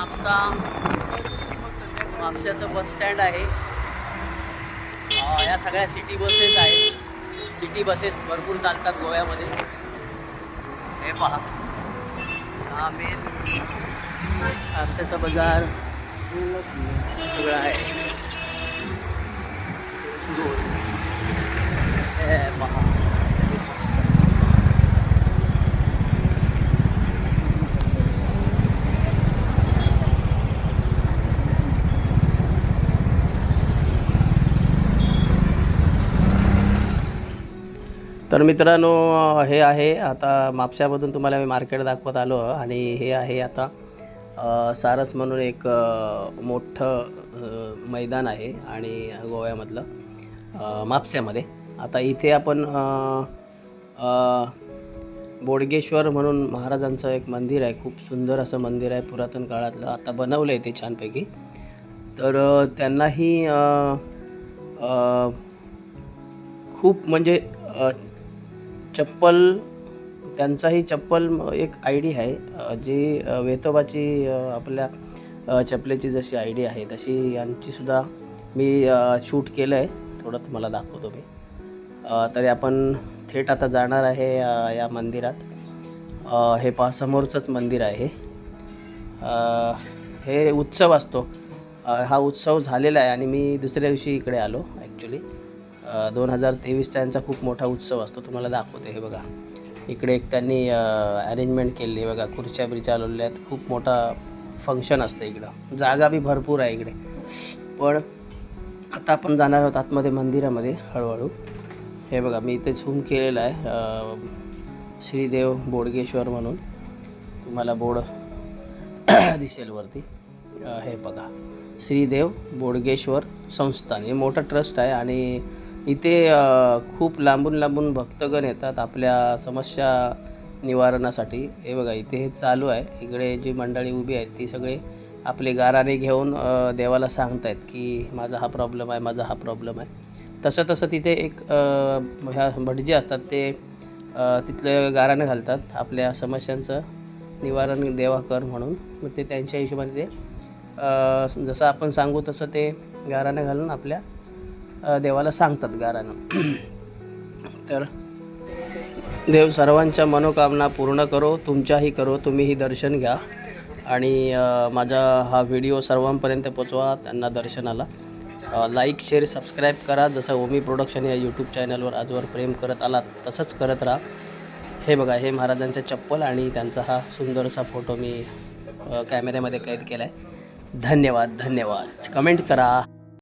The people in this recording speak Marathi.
म्हापसा म्हापशाचं बस स्टँड आहे. या सगळ्या सिटी बसेस आहेत. सिटी बसेस भरपूर चालतात गोव्यामध्ये. हे पहा. हा मेन म्हापशाचं बाजार. सगळं आहे हे पहा मस्त. तर मित्रांनो हे आहे आता मापशामधून तुम्हाला मी मार्केट दाखवत आलो आणि हे आहे आता सारस म्हणून एक मोठं मैदान आहे आणि गोव्यामधलं मापशामध्ये. म्हापशामध्ये आता इथे आपण बोडगेश्वर म्हणून महाराजांचं एक मंदिर आहे खूप सुंदर असं मंदिर आहे पुरातन काळातलं आता बनवलं आहे ते छानपैकी. तर त्यांनाही खूप म्हणजे चप्पल त्यांचाही चप्पल एक आय डी आहे. जी वेतोबाची आपल्या चपलेची जशी आय डी आहे तशी यांचीसुद्धा मी शूट केलं आहे थोडं तुम्हाला दाखवतो मी. तरी आपण थेट आता जाणार आहे या मंदिरात. हे पहा समोरचंच मंदिर आहे हे. उत्सव असतो. हा उत्सव झालेला आहे आणि मी दुसऱ्या दिवशी इकडे आलो ॲक्च्युली दोन हजार तेवीसचा यांचा खूप मोठा उत्सव असतो. तुम्हाला दाखवते हे बघा. इकडे एक त्यांनी अरेंजमेंट केली बघा. खुर्च्या बिर्च्या आलेल्या आहेत. खूप मोठा फंक्शन असतं इकडं. जागा बी भरपूर आहे इकडे. पण आता आपण जाणार आहोत आतमध्ये मंदिरामध्ये हळूहळू. हे बघा मी इथे झूम केलेलं आहे. श्रीदेव बोडगेश्वर म्हणून. तुम्हाला बोड दिसेल वरती. हे बघा. श्रीदेव बोडगेश्वर संस्थान. हे मोठं ट्रस्ट आहे आणि इथे खूप लांबून लांबून भक्तगण येतात आपल्या समस्या निवारणासाठी. हे बघा इथे हे चालू आहे. इकडे जी मंडळी उभी आहेत ती सगळे आपले गाराने घेऊन देवाला देवाला सांगतायत की माझा हा प्रॉब्लेम आहे माझा हा प्रॉब्लेम आहे. तसं तसं तिथे एक ह्या भटजी असतात ते तिथले गाराणं घालतात आपल्या समस्यांचं निवारण देवा कर म्हणून. मग ते त्यांच्या हिशोबाने ते जसं आपण सांगू तसं ते गाराने घालून आपल्या देवाला सांगतात गाराणं तर देव सर्वांच्या मनोकामना पूर्ण करो तुमच्याही करो तुम्हीही दर्शन घ्या. आणि माझा हा व्हिडिओ सर्वांपर्यंत पोचवा त्यांना दर्शनाला. लाईक शेअर सबस्क्राईब करा. जसं ओमी प्रोडक्शन या यूट्यूब चॅनलवर आजवर प्रेम करत आलात तसंच करत राहा. हे बघा हे महाराजांच्या चप्पल आणि त्यांचा हा सुंदरसा फोटो मी कॅमेऱ्यामध्ये कैद केला आहे धन्यवाद धन्यवाद. कमेंट करा.